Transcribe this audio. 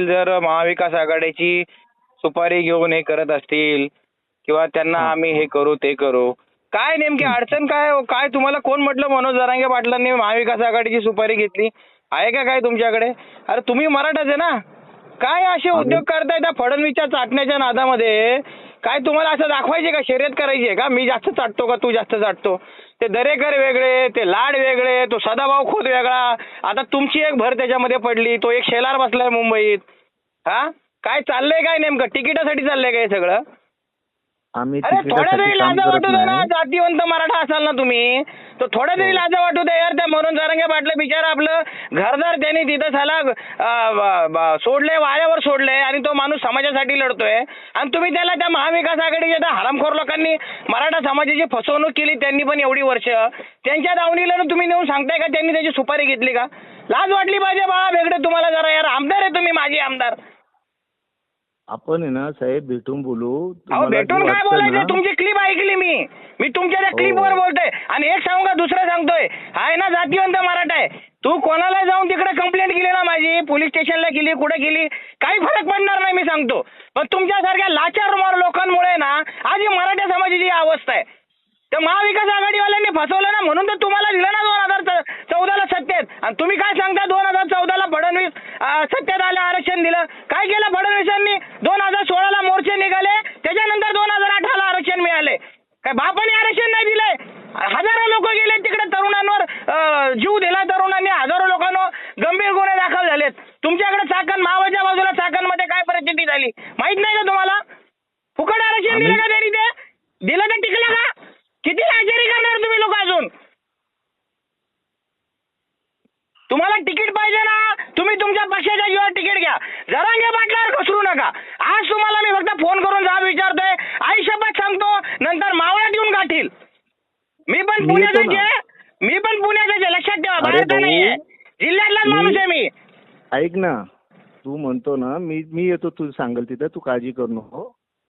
जर महाविकास आघाडीची सुपारी घेऊन हे करत असतील किंवा त्यांना आम्ही हे करू ते करू काय नेमकी अडचण काय हो? काय तुम्हाला कोण म्हटलं? मनोज जरांगे पाटलांनी महाविकास आघाडीची सुपारी घेतली. आहे का काय तुमच्याकडे? अरे तुम्ही मराठाच आहे ना? काय असे उद्योग करताय त्या फडणवीसच्या चाटण्याच्या नादामध्ये? काय तुम्हाला असं दाखवायचे का? शर्यत करायची आहे का? मी जास्त चाटतो का तू जास्त चाटतो? ते दरेकर वेगळे ते लाड वेगळे तो सदाभाऊ खोत वेगळा. आता तुमची एक भर त्याच्यामध्ये पडली तो एक शेलार बसलाय मुंबईत. हा? काय चाललंय काय नेमकं? तिकिटासाठी चाललंय का हे सगळं? आम्ही अरे थोड्या तरी लाजा वाटू दे ना. जातीवंत मराठा असाल ना तुम्ही तर थोड्या तरी लाजा वाटू दे यार त्या मनोज जारंगे पाटलं बिचारा आपलं घरदार त्यांनी तिथं झाला सोडले वाऱ्यावर सोडले आणि तो माणूस समाजासाठी लढतोय. आणि तुम्ही त्याला त्या महाविकास आघाडीच्या त्या हरामखोर लोकांनी मराठा समाजाची फसवणूक केली त्यांनी पण एवढी वर्ष. त्यांच्या दावणीला तुम्ही नेऊन सांगताय का त्यांनी त्याची सुपारी घेतली का? लाज वाटली पाहिजे बा वेगळे तुम्हाला जरा यार आमदार आहे तुम्ही माझे आमदार. आपण आहे ना साहेब भेटून बोलू. अहो तुम्हाला जे भेटून काय वाटतं बोलायचं? ना, तुमची क्लिप ऐकली मी. मी तुमच्या त्या हो. क्लिपवर बोलतोय. आणि एक सांगू का दुसरं सांगतोय. आहे ना जातीवंत मराठा आहे. तू कोणाला जाऊन तिकडे कंप्लेंट केली ना माझी? पोलीस स्टेशनला केली कुठे केली काही फरक पडणार नाही मी सांगतो. पण तुमच्यासारख्या लाचार मार लोकांमुळे ना आज ही मराठा समाजाची ही अवस्था आहे. तर महाविकास आघाडीवाल्यांनी फसवलं ना म्हणून तर तुम्हाला दिलं ना दोन हजार चौदाला सत्तेत. आणि तुम्ही काय सांगता दोन हजार चौदाला फडणवीस अं, सत्तेत आलं आरक्षण दिलं? काय केलं फडणवीसांनी दोन हजार सोळाला मोर्चे निघाले त्याच्यानंतर दोन हजार अठराला आरक्षण मिळाले काय बापाने आरक्षण नाही दिलंय हजारो लोक गेले तिकडे तरुणांवर अं, जीव दिला तरुणांनी हजारो लोकांवर गंभीर गुन्हे दाखल झालेत तुमच्याकडे चाकण मावाच्या बाजूला चाकणमध्ये काय परिस्थिती झाली? माहीत नाही का तुम्हाला? फुकट आरक्षण दिलं का त्यांनी ते? दिलं तर टिकलं का? किती लाचारी करणार तुम्ही लोक अजून? तुम्हाला तिकीट पाहिजे ना? तुम्ही तुमच्या पक्षाच्या जीवावर तिकीट घ्या. जरांगे पाटलावर घसरू नका. आज तुम्हाला मी फक्त फोन करून जाब विचारतोय. आई शपथ सांगतो नंतर मावळ्यात येऊन गाठील. मी पण ना. आहे. मी पण पुण्याचाच आहे. लक्षात ठेवा भाऊ, नाहीये. जिल्ह्यातलाच माणूस आहे मी. ऐक ना. तू म्हणतो ना मी मी येतो तू सांगेल तिथं तू काळजी करू नको.